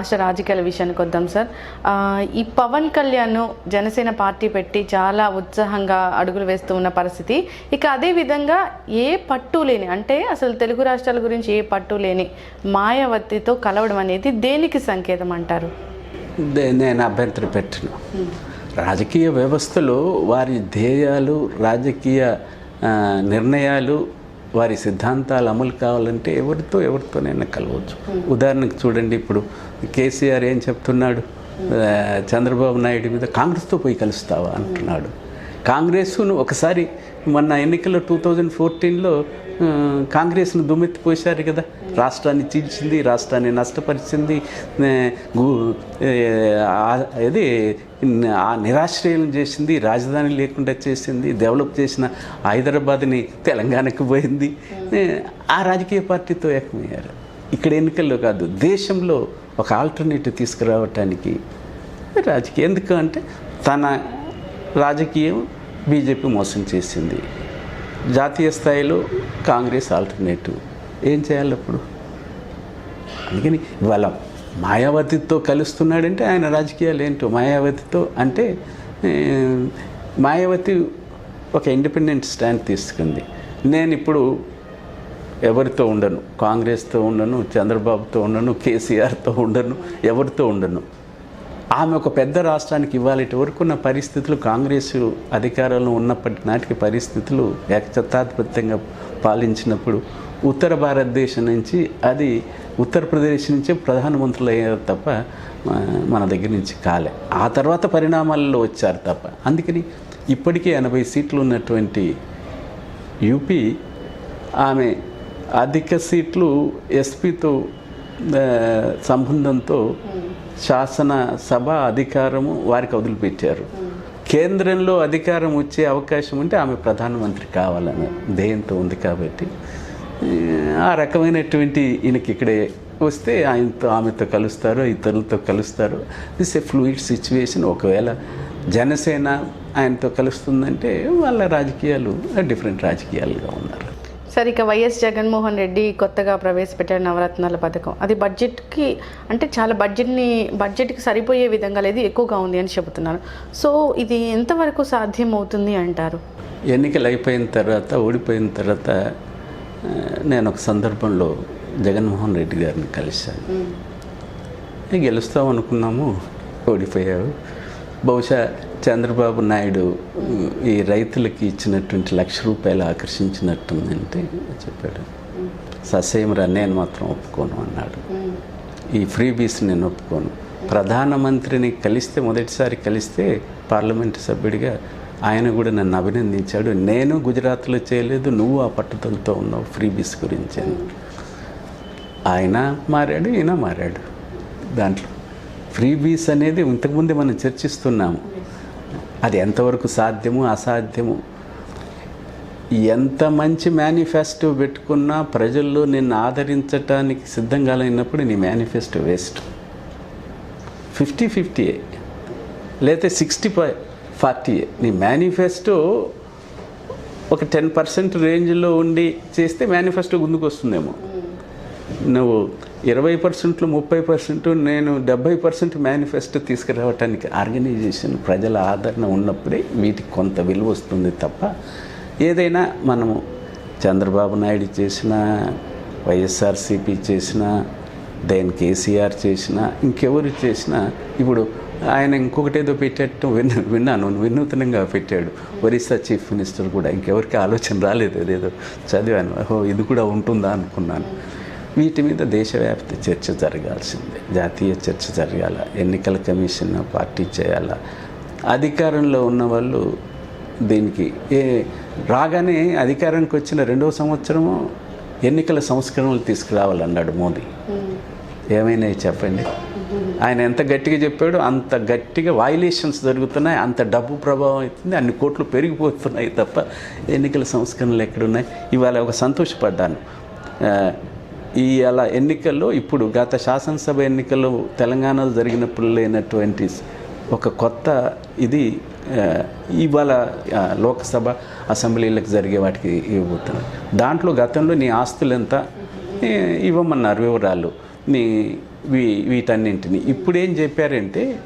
రాష్ట్ర రాజకీయాల విషయానికి వద్దాం సార్. ఈ పవన్ కళ్యాణ్ జనసేన పార్టీ పెట్టి చాలా ఉత్సాహంగా అడుగులు వేస్తూ ఉన్న పరిస్థితి. ఇక అదే విధంగా ఏ పట్టు లేని అంటే అసలు తెలుగు రాష్ట్రాల గురించి ఏ పట్టు లేని మాయావతితో కలవడం అనేది దేనికి సంకేతం అంటారు? దే- నేను అభ్యంతరం పెట్టను. రాజకీయ వ్యవస్థలో వారి ధ్యేయాలు రాజకీయ నిర్ణయాలు వారి సిద్ధాంతాలు అమలు కావాలంటే ఎవరితో ఎవరితోనైనా కలవచ్చు. ఉదాహరణకు చూడండి ఇప్పుడు కేసీఆర్ ఏం చెప్తున్నాడు? చంద్రబాబు నాయుడు మీద కాంగ్రెస్తో పోయి కలుస్తావా అంటున్నాడు. కాంగ్రెస్ను ఒకసారి మొన్న ఎన్నికల్లో టూ థౌజండ్ ఫోర్టీన్లో కాంగ్రెస్ను దుమ్మెత్తిపోశారు కదా. రాష్ట్రాన్ని చీల్చింది రాష్ట్రాన్ని నష్టపరిచింది గు- ఆ- ఇది ఆ నిరాశ్రయం చేసింది రాజధాని లేకుండా చేసింది డెవలప్ చేసిన హైదరాబాద్ని తెలంగాణకు పోయింది. ఆ రాజకీయ పార్టీతో ఏకమయ్యారు. ఇక్కడ ఎన్నికల్లో కాదు దేశంలో ఒక ఆల్టర్నేటివ్ తీసుకురావటానికి రాజకీయం. ఎందుకు అంటే తన రాజకీయం బీజేపీ మోసం చేసింది. జాతీయ స్థాయిలో కాంగ్రెస్ ఆల్టర్నేటివ్. ఏం చేయాలి అప్పుడు అందుకని ఇవాళ మాయావతితో కలుస్తున్నాడంటే ఆయన రాజకీయాలు ఏంటో? మాయావతితో అంటే మాయావతి ఒక ఇండిపెండెంట్ స్టాండ్ తీసుకుంది. నేను ఇప్పుడు ఎవరితో ఉండను? కాంగ్రెస్తో ఉండను చంద్రబాబుతో ఉండను కేసీఆర్తో ఉండను ఎవరితో ఉండను? ఆమె ఒక పెద్ద రాష్ట్రానికి ఇవ్వాలి వరకు ఉన్న పరిస్థితులు కాంగ్రెస్ అధికారంలో ఉన్నప్పటి నాటికి పరిస్థితులు ఏకచత్తాధిపత్యంగా పాలించినప్పుడు ఉత్తర భారతదేశం నుంచి అది ఉత్తరప్రదేశ్ నుంచే ప్రధానమంత్రులు అయ్యారు తప్ప మన దగ్గర నుంచి కాలే. ఆ తర్వాత పరిణామాలలో వచ్చారు తప్ప. అందుకని ఇప్పటికే ఎనభై సీట్లు ఉన్నటువంటి యూపీ ఆమె అధిక సీట్లు ఎస్పీతో సంబంధంతో శాసన సభ అధికారము వారికి వదిలిపెట్టారు. కేంద్రంలో అధికారం వచ్చే అవకాశం ఉంటే ఆమె ప్రధానమంత్రి కావాలని ధ్యేయంతో ఉంది కాబట్టి ఆ రకమైనటువంటి ఈయనకి ఇక్కడే వస్తే ఆయనతో ఆమెతో కలుస్తారు ఇతరులతో కలుస్తారు. దిస్ ఏ ఫ్లూయిడ్ సిచ్యువేషన్ ఒకవేళ జనసేన ఆయనతో కలుస్తుందంటే వాళ్ళ రాజకీయాలు డిఫరెంట్ రాజకీయాలుగా ఉన్నారు. సార్ ఇక వైఎస్ జగన్మోహన్ రెడ్డి కొత్తగా ప్రవేశపెట్టారు నవరత్నాల పథకం. అది బడ్జెట్కి అంటే చాలా బడ్జెట్ని బడ్జెట్కి సరిపోయే విధంగా లేదు ఎక్కువగా ఉంది అని చెబుతున్నారు. సో ఇది ఎంతవరకు సాధ్యం అవుతుంది అంటారు? ఎన్నికలు అయిపోయిన తర్వాత ఓడిపోయిన తర్వాత నేను ఒక సందర్భంలో జగన్మోహన్ రెడ్డి గారిని కలిశాను. గెలుస్తాం అనుకున్నాము ఓడిపోయావు బహుశా చంద్రబాబు నాయుడు ఈ రైతులకి ఇచ్చినటువంటి లక్ష రూపాయలు ఆకర్షించినట్టుందంటే చెప్పాడు. ససేమరా నేను మాత్రం ఒప్పుకోను అన్నాడు. ఈ ఫ్రీ బీస్ నేను ఒప్పుకోను. ప్రధానమంత్రిని కలిస్తే మొదటిసారి కలిస్తే పార్లమెంటు సభ్యుడిగా ఆయన కూడా నన్ను అభినందించాడు. నేను గుజరాత్లో చేయలేదు నువ్వు ఆ పట్టుదలతో ఉన్నావు ఫ్రీ బీస్ గురించి ఆయన మారాడు ఈయన మారాడు. దాంట్లో ఫ్రీ బీస్ అనేది ఇంతకుముందే మనం చర్చిస్తున్నాము. అది ఎంతవరకు సాధ్యము అసాధ్యము. ఎంత మంచి మేనిఫెస్టో పెట్టుకున్నా ప్రజల్లో నిన్ను ఆదరించటానికి సిద్ధంగా లేనప్పుడు నీ మేనిఫెస్టో వేస్ట్ ఫిఫ్టీ ఫిఫ్టీ లేకపోతే సిక్స్టీ ఫైవ్ ఫార్టీ నీ మేనిఫెస్టో ఒక టెన్ పర్సెంట్ రేంజ్లో ఉండి చేస్తే మేనిఫెస్టో ముందుకు వస్తుందేమో నువ్వు ఇరవై పర్సెంట్లు ముప్పై పర్సెంట్ నేను డెబ్బై పర్సెంట్ మేనిఫెస్టో తీసుకురావటానికి ఆర్గనైజేషన్ ప్రజల ఆదరణ ఉన్నప్పుడే వీటికి కొంత విలువ వస్తుంది తప్ప ఏదైనా మనము చంద్రబాబు నాయుడు చేసిన వైఎస్ఆర్సీపీ చేసిన దెన్ కేసీఆర్ చేసిన ఇంకెవరు చేసినా ఇప్పుడు ఆయన ఇంకొకటి ఏదో పెట్టేట్టు విన్న విన్నాను వినూతనంగా పెట్టాడు. ఒరిస్సా చీఫ్ మినిస్టర్ కూడా ఇంకెవరికి ఆలోచన రాలేదు అదేదో చదివాను ఓహో ఇది కూడా ఉంటుందా అనుకున్నాను. వీటి మీద దేశవ్యాప్త చర్చ జరగాల్సిందే. జాతీయ చర్చ జరగాల ఎన్నికల కమిషన్ పార్టీ చేయాలా. అధికారంలో ఉన్న వాళ్ళు దీనికి ఏ రాగానే అధికారానికి వచ్చిన రెండవ సంవత్సరము ఎన్నికల సంస్కరణలు తీసుకురావాలన్నాడు మోదీ. ఏమైనా చెప్పండి? ఆయన ఎంత గట్టిగా చెప్పాడో అంత గట్టిగా వైలేషన్స్ జరుగుతున్నాయి అంత డబ్బు ప్రభావం అవుతుంది అన్ని కోట్లు పెరిగిపోతున్నాయి తప్ప ఎన్నికల సంస్కరణలు ఎక్కడున్నాయి? ఇవాళ ఒక సంతోషపడ్డాను. ఈ అలా ఎన్నికల్లో ఇప్పుడు గత శాసనసభ ఎన్నికల్లో తెలంగాణలో జరిగినప్పుడు లేనటువంటి ఒక కొత్త ఇది ఇవాళ లోకసభ లోక్సభ అసెంబ్లీలకు జరిగే వాటికి ఇవ్వబోతున్నారు దాంట్లో గతంలో నీ ఆస్తులు ఎంత ఇవ్వమన్నారు వివరాలు. నీ వీ వీటన్నింటిని. ఇప్పుడు ఏం చెప్పారంటే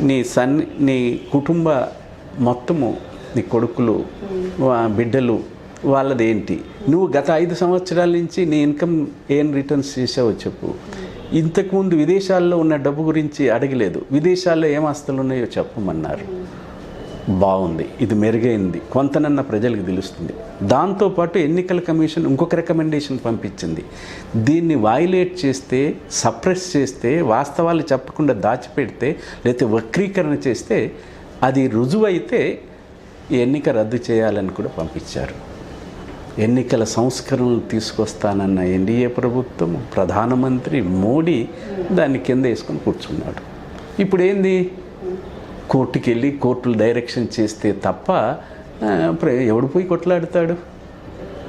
నీ సన్ నీ కుటుంబ మొత్తము నీ కొడుకులు బిడ్డలు వాళ్ళది ఏంటి నువ్వు గత ఐదు సంవత్సరాల నుంచి నీ ఇన్కమ్ ఏం రిటర్న్స్ చేసావో చెప్పు. ఇంతకుముందు విదేశాల్లో ఉన్న డబ్బు గురించి అడగలేదు. విదేశాల్లో ఏం ఆస్తులు ఉన్నాయో చెప్పమన్నారు. బాగుంది. ఇది మెరుగైంది. కొంతనన్న ప్రజలకు తెలుస్తుంది. దాంతోపాటు ఎన్నికల కమిషన్ ఇంకొక రికమెండేషన్ పంపించింది. దీన్ని వాయిలేట్ చేస్తే సప్రెస్ చేస్తే వాస్తవాలు చెప్పకుండా దాచిపెడితే లేకపోతే వక్రీకరణ చేస్తే అది రుజువైతే ఎన్నిక రద్దు చేయాలని కూడా పంపించారు. ఎన్నికల సంస్కరణలు తీసుకొస్తానన్న ఎన్డీఏ ప్రభుత్వం ప్రధానమంత్రి మోడీ దాన్ని కింద వేసుకొని కూర్చున్నాడు. ఇప్పుడు ఏంది కోర్టుకి వెళ్ళి కోర్టులు డైరెక్షన్ చేస్తే తప్ప ప్ర- ఎవడు పోయి కొట్లాడతాడు?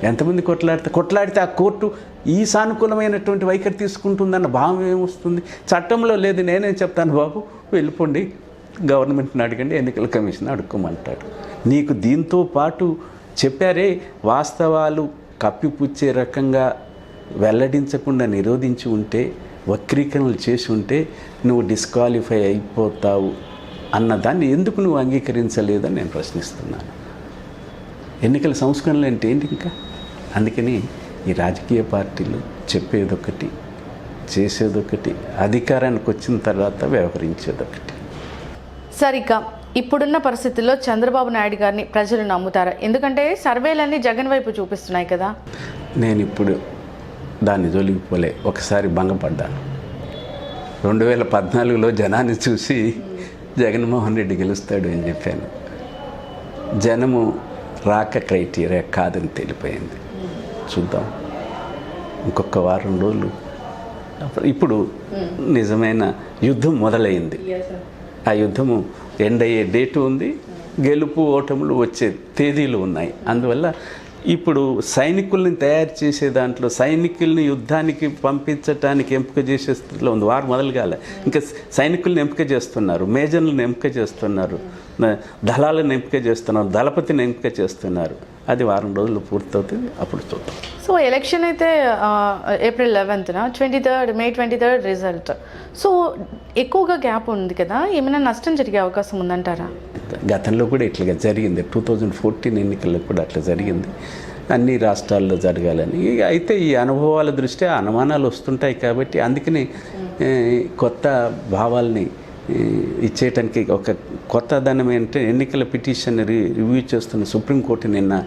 ఎంతమంది కొట్లాడితే కొట్లాడితే ఆ కోర్టు ఈ సానుకూలమైనటువంటి వైఖరి తీసుకుంటుందన్న భావం ఏమొస్తుంది? చట్టంలో లేదు నేనేం చెప్తాను బాబు వెళ్ళిపోండి. గవర్నమెంట్ని అడగండి ఎన్నికల కమిషన్ అడుక్కోమంటాడు. నీకు దీంతో పాటు చెప్పారే వాస్తవాలు కప్పిపుచ్చే రకంగా వెల్లడించకుండా నిరోధించి ఉంటే వక్రీకరణలు చేసి ఉంటే నువ్వు డిస్క్వాలిఫై అయిపోతావు అన్నదాన్ని ఎందుకు నువ్వు అంగీకరించలేదని నేను ప్రశ్నిస్తున్నాను. ఎన్నికల సంస్కరణలు అంటే ఏంటి ఇంకా? అందుకని ఈ రాజకీయ పార్టీలు చెప్పేదొకటి చేసేదొకటి అధికారానికి వచ్చిన తర్వాత వ్యవహరించేదొకటి. సార్ ఇప్పుడున్న పరిస్థితుల్లో చంద్రబాబు నాయుడు గారిని ప్రజలు నమ్ముతారా? ఎందుకంటే సర్వేలన్నీ జగన్ వైపు చూపిస్తున్నాయి కదా. నేను ఇప్పుడు దాన్ని జొలిగిపోలే ఒకసారి భంగపడ్డాను. రెండు వేల పద్నాలుగులో జనాన్ని చూసి జగన్మోహన్ రెడ్డి గెలుస్తాడు అని చెప్పాను. జనము రాక క్రైటీరియా కాదని తెలిపోయింది. చూద్దాం. ఇంకొక వారం రోజులు. ఇప్పుడు నిజమైన యుద్ధం మొదలైంది. ఆ యుద్ధము ఎండ్ అయ్యే డేటు ఉంది గెలుపు ఓటములు వచ్చే తేదీలు ఉన్నాయి. అందువల్ల ఇప్పుడు సైనికుల్ని తయారు చేసే దాంట్లో సైనికుల్ని యుద్ధానికి పంపించటానికి ఎంపిక చేసే స్థితిలో ఉంది. వారు మొదలు కాలే ఇంకా సైనికుల్ని ఎంపిక చేస్తున్నారు మేజర్లను ఎంపిక చేస్తున్నారు దళాలను ఎంపిక చేస్తున్నారు దళపతిని ఎంపిక చేస్తున్నారు. అది వారం రోజులు పూర్తవుతుంది అప్పుడు చూద్దాం. సో ఎలక్షన్ అయితే April లెవెన్త్న twenty third May twenty third result so ఎక్కువగా గ్యాప్ ఉంది కదా ఏమైనా నష్టం జరిగే అవకాశం ఉందంటారా? గతంలో కూడా ఇట్లాగా జరిగింది. టూ థౌజండ్ ఫోర్టీన్ ఎన్నికల్లో కూడా అట్లా జరిగింది. అన్ని రాష్ట్రాల్లో జరగాలని. అయితే ఈ అనుభవాల దృష్ట్యా అనుమానాలు వస్తుంటాయి కాబట్టి అందుకని ఏ, కొత్త భావాల్ని ఇచ్చేయటానికి ఒక కొత్త ధనం ఏంటంటే ఎన్నికల పిటిషన్ రివ్యూ చేస్తున్న సుప్రీంకోర్టు నిన్న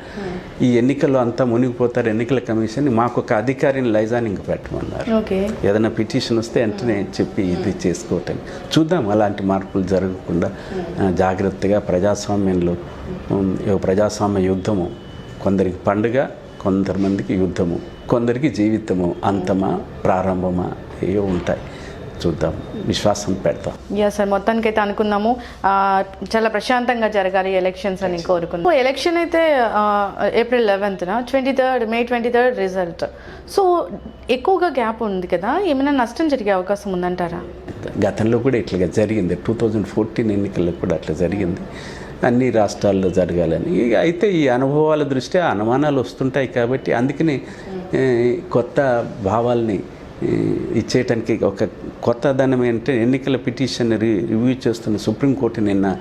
ఈ ఎన్నికల్లో అంతా మునిగిపోతారు ఎన్నికల కమిషన్. మాకు ఒక అధికారిని లైజానింగ్ పెట్టమన్నారు. ఏదైనా పిటిషన్ వస్తే వెంటనే చెప్పి ఇది చేసుకోవటం చూద్దాం అలాంటి మార్పులు జరగకుండా జాగ్రత్తగా ప్రజాస్వామ్యంలో ప్రజాస్వామ్య యుద్ధము కొందరికి పండుగ కొంతమందికి యుద్ధము కొందరికి జీవితము అంతమా ప్రారంభమా ఏవో ఉంటాయి. చూద్దాం. విశ్వాసం పెడతాం. యా సార్ మొత్తానికి అయితే అనుకున్నాము చాలా ప్రశాంతంగా జరగాలి ఎలక్షన్స్ అని కోరుకున్నాం ఎలక్షన్ అయితే April లెవెన్త్న twenty third May twenty third result so ఎక్కువగా గ్యాప్ ఉంది కదా ఏమైనా నష్టం జరిగే అవకాశం ఉందంటారా? గతంలో కూడా ఇట్లాగా జరిగింది. టూ థౌజండ్ ఫోర్టీన్ ఎన్నికల్లో కూడా అట్లా జరిగింది. అన్ని రాష్ట్రాల్లో జరగాలని. అయితే ఈ అనుభవాల దృష్ట్యా అనుమానాలు వస్తుంటాయి కాబట్టి అందుకని ఏ, కొత్త భావాల్ని ఇచ్చేయటానికి ఒక కొత్త ధనం ఏంటంటే ఎన్నికల పిటిషన్ రివ్యూ చేస్తున్న సుప్రీంకోర్టు నిన్న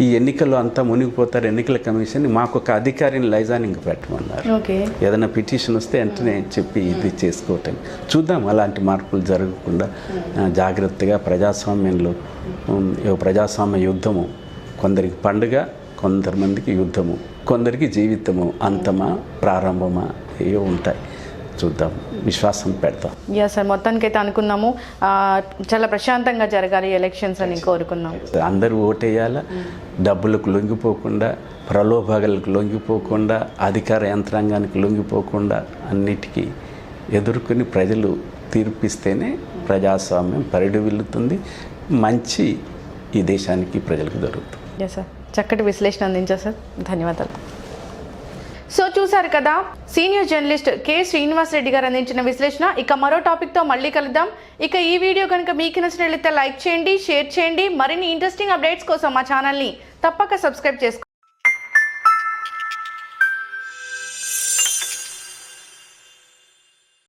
ఈ ఎన్నికల్లో అంతా మునిగిపోతారు ఎన్నికల కమిషన్. మాకు ఒక అధికారిని లైజానింగ్ పెట్టమన్నారు. ఏదైనా పిటిషన్ వస్తే వెంటనే చెప్పి ఇది చేసుకోవటం. చూద్దాం అలాంటి మార్పులు జరగకుండా జాగ్రత్తగా ప్రజాస్వామ్యంలో ప్రజాస్వామ్య యుద్ధము. కొందరికి పండుగ కొంతమందికి యుద్ధము. కొందరికి జీవితము. అంతమా ప్రారంభమా ఏవో ఉంటాయి. చూద్దాం. విశ్వాసం పెడతాం. యా సార్ మొత్తానికి అయితే అనుకున్నాము చాలా ప్రశాంతంగా జరగాలి ఎలక్షన్స్ అని కోరుకున్నాం అందరూ ఓటేయాలా? డబ్బులకు లొంగిపోకుండా ప్రలోభాలకు లొంగిపోకుండా అధికార యంత్రాంగానికి లొంగిపోకుండా అన్నిటికీ ఎదుర్కొని ప్రజలు తీర్పిస్తేనే ప్రజాస్వామ్యం పరిడివిల్లుతుంది. మంచి ఈ దేశానికి ప్రజలకు జరుగుతుంది యా సార్ చక్కటి విశ్లేషణ అందించారు సార్ ధన్యవాదాలు. సో చూసారు కదా senior journalist K Srinivas Reddy garu అందించిన విశ్లేషణ. ఇక మరో టాపిక్తో మళ్ళీ కలుద్దాం. ఇక ఈ వీడియో కనుక మీకు నచ్చినట్లయితే లైక్ చేయండి షేర్ చేయండి. మరిన్ని ఇంట్రెస్టింగ్ అప్డేట్స్ కోసం మా ఛానల్ని తప్పక సబ్స్క్రైబ్ చేసుకోండి.